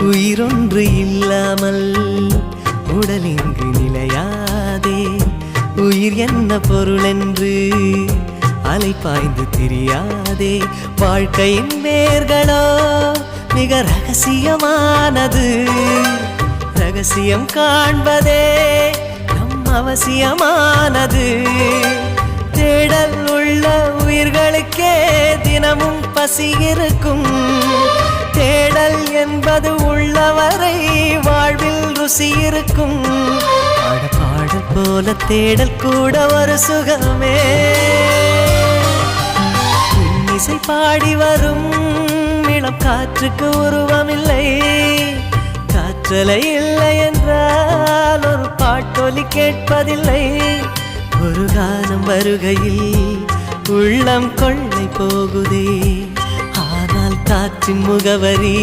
உயிரொன்று இல்லாமல் உடல் இங்கு நிலையாதே. உயிர் என்ன பொருள் என்று அலை பாய்ந்து தெரியாதே. வாழ்க்கையின் வேர்களோ மிக ரகசியமானது. ரகசியம் காண்பதே நம் அவசியமானது. தேடல் உள்ள உயிர்களுக்கே தினமும் பசி இருக்கும். என்பது உள்ளவரை வாழ்வில் ருசி இருக்கும். பாடல் போல தேடல் கூட ஒரு சுகமே. இசை பாடி வரும் இளம் காற்றுக்கு உருவமில்லை. காற்றலை இல்லை என்றால் ஒரு பாட்டொலி கேட்பதில்லை. ஒரு காலம் வருகையில் உள்ளம் கொள்ளை போகுதே. காற்றின் முகவரி